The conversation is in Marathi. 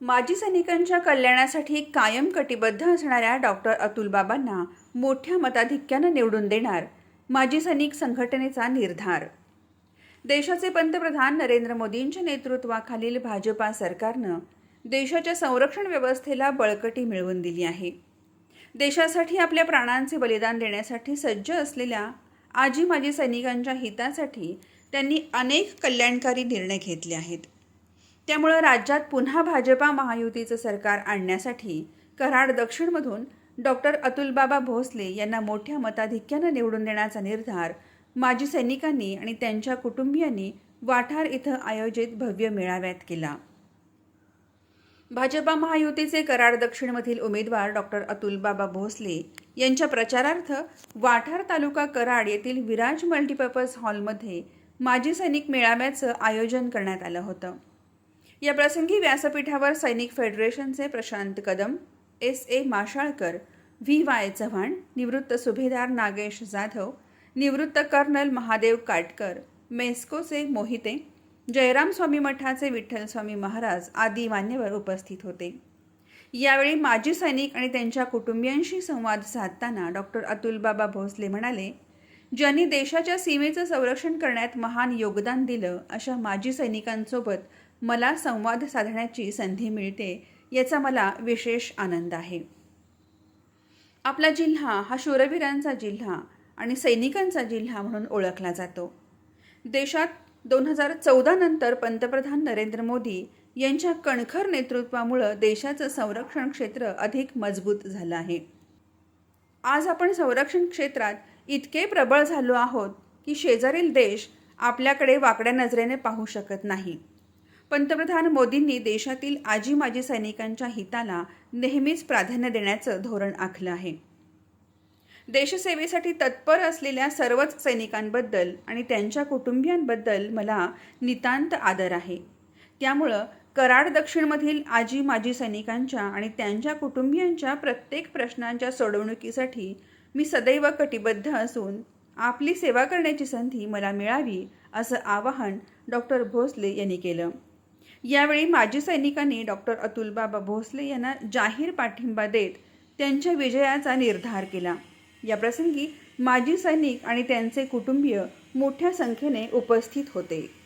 माजी सैनिकांच्या कल्याणासाठी कायम कटिबद्ध असणाऱ्या डॉक्टर अतुल बाबांना मोठ्या मताधिक्यानं निवडून देणार माजी सैनिक संघटनेचा निर्धार. देशाचे पंतप्रधान नरेंद्र मोदींच्या नेतृत्वाखालील भाजपा सरकारनं देशाच्या संरक्षण व्यवस्थेला बळकटी मिळवून दिली आहे. देशासाठी आपल्या प्राणांचे बलिदान देण्यासाठी सज्ज असलेल्या आजी माजी सैनिकांच्या हितासाठी त्यांनी अनेक कल्याणकारी निर्णय घेतले आहेत. त्यामुळं राज्यात पुन्हा भाजपा महायुतीचं सरकार आणण्यासाठी कराड दक्षिणमधून डॉक्टर अतुलबाबा भोसले यांना मोठ्या मताधिक्यानं निवडून देण्याचा निर्धार माजी सैनिकांनी आणि त्यांच्या कुटुंबियांनी वाठार इथं आयोजित भव्य मेळाव्यात केला. भाजपा महायुतीचे कराड दक्षिणमधील उमेदवार डॉक्टर अतुलबाबा भोसले यांच्या प्रचारार्थ वाठार तालुका कराड येथील विराज मल्टीपर्पज हॉलमध्ये माजी सैनिक मेळाव्याचं आयोजन करण्यात आलं होतं. या प्रसंगी व्यासपीठावर सैनिक फेडरेशनचे Prashant Kadam S A Mashalkar V Y Chavan निवृत्त सुभेदार नागेश जाधव निवृत्त कर्नल महादेव काटकर मेस्कोचे मोहिते जयराम स्वामी मठाचे विठ्ठल स्वामी महाराज आदी मान्यवर उपस्थित होते. यावेळी माजी सैनिक आणि त्यांच्या कुटुंबियांशी संवाद साधताना डॉक्टर अतुलबाबा भोसले म्हणाले ज्यांनी देशाच्या सीमेचं संरक्षण करण्यात महान योगदान दिलं अशा माजी सैनिकांसोबत मला संवाद साधण्याची संधी मिळते याचा मला विशेष आनंद आहे. आपला जिल्हा हा शूरवीरांचा जिल्हा आणि सैनिकांचा जिल्हा म्हणून ओळखला जातो. देशात दोन हजार चौदा नंतर पंतप्रधान नरेंद्र मोदी यांच्या कणखर नेतृत्वामुळं देशाचं संरक्षण क्षेत्र अधिक मजबूत झालं आहे. आज आपण संरक्षण क्षेत्रात इतके प्रबळ झालो आहोत की शेजारील देश आपल्याकडे वाकड्या नजरेने पाहू शकत नाही. पंतप्रधान मोदींनी देशातील आजी माजी सैनिकांच्या हिताला नेहमीच प्राधान्य देण्याचं धोरण आखलं आहे. देशसेवेसाठी तत्पर असलेल्या सर्वच सैनिकांबद्दल आणि त्यांच्या कुटुंबियांबद्दल मला नितांत आदर आहे. त्यामुळं कराड दक्षिणमधील आजी माजी सैनिकांच्या आणि त्यांच्या कुटुंबियांच्या प्रत्येक प्रश्नांच्या सोडवणुकीसाठी मी सदैव कटिबद्ध असून आपली सेवा करण्याची संधी मला मिळावी असं आवाहन डॉक्टर भोसले यांनी केलं. यावेळी माजी सैनिकांनी डॉक्टर अतुलबाबा भोसले यांना जाहीर पाठिंबा देत त्यांच्या विजयाचा निर्धार केला. याप्रसंगी माजी सैनिक आणि त्यांचे कुटुंबीय मोठ्या संख्येने उपस्थित होते.